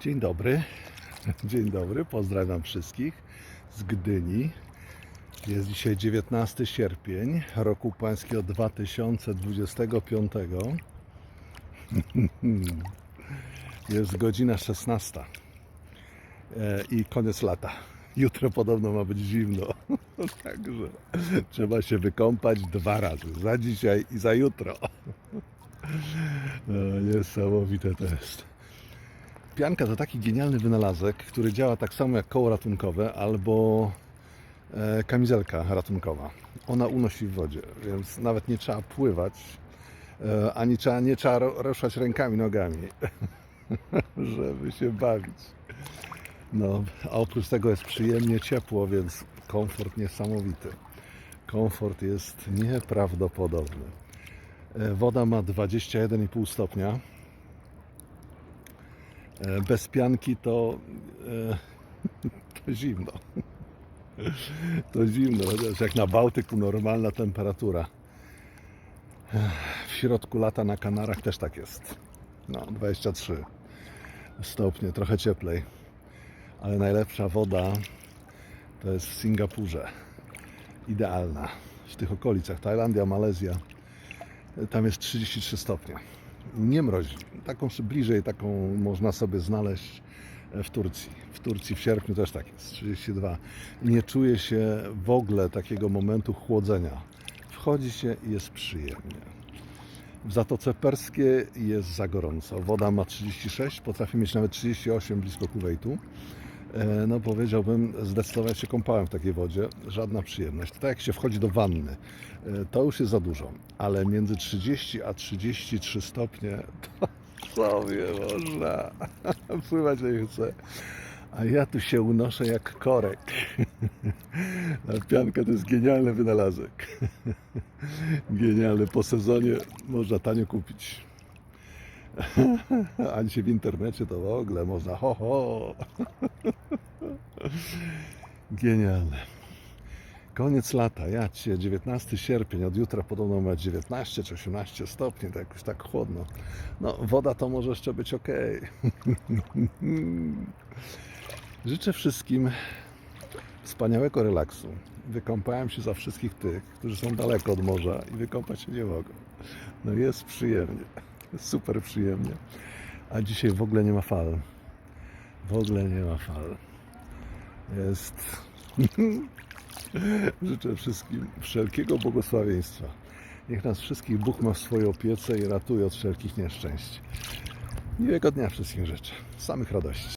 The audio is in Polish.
Dzień dobry. Dzień dobry, pozdrawiam wszystkich z Gdyni. Jest dzisiaj 19 sierpień roku pańskiego 2025. Jest godzina 16 E, i koniec lata. Jutro podobno ma być zimno, także trzeba się wykąpać dwa razy, za dzisiaj i za jutro. No, niesamowite to jest. Pianka to taki genialny wynalazek, który działa tak samo jak koło ratunkowe albo e, kamizelka ratunkowa. Ona unosi w wodzie, więc nawet nie trzeba pływać, e, ani trzeba, nie trzeba ruszać rękami, nogami, żeby się bawić. No, a oprócz tego jest przyjemnie ciepło, więc komfort niesamowity. Komfort jest nieprawdopodobny. E, Woda ma 21,5 stopnia. E, Bez pianki to, e, to zimno. To zimno, chociaż jak na Bałtyku normalna temperatura. W środku lata na Kanarach też tak jest. No, 23 stopnie, trochę cieplej. Ale najlepsza woda to jest w Singapurze. Idealna. W tych okolicach. Tajlandia, Malezja. Tam jest 33 stopnie. Nie mrozi. Taką bliżej taką można sobie znaleźć w Turcji. W Turcji w sierpniu też tak jest, 32. Nie czuje się w ogóle takiego momentu chłodzenia. Wchodzi się i jest przyjemnie. W Zatoce Perskiej jest za gorąco. Woda ma 36, potrafi mieć nawet 38 blisko Kuwejtu. E, No powiedziałbym, zdecydowanie się kąpałem w takiej wodzie. Żadna przyjemność. Tak jak się wchodzi do wanny, e, to już jest za dużo. Ale między 30 a 33 stopnie to sobie można pływać nie chce. A ja tu się unoszę jak korek. Pianka to jest genialny wynalazek. Genialny. Po sezonie można tanio kupić. A dzisiaj w internecie to w ogóle można ho ho. Genialne. Koniec lata, ja cię, 19 sierpień, od jutra podobno ma 19 czy 18 stopni, to jakoś tak chłodno. No, woda to może jeszcze być ok. Życzę wszystkim wspaniałego relaksu. Wykąpałem się za wszystkich tych, którzy są daleko od morza i wykąpać się nie mogą. No jest przyjemnie, super przyjemnie. A dzisiaj w ogóle nie ma fal. W ogóle nie ma fal. Jest. Życzę wszystkim wszelkiego błogosławieństwa. Niech nas wszystkich Bóg ma w swojej opiece i ratuje od wszelkich nieszczęść. Miłego dnia wszystkim życzę. Samych radości.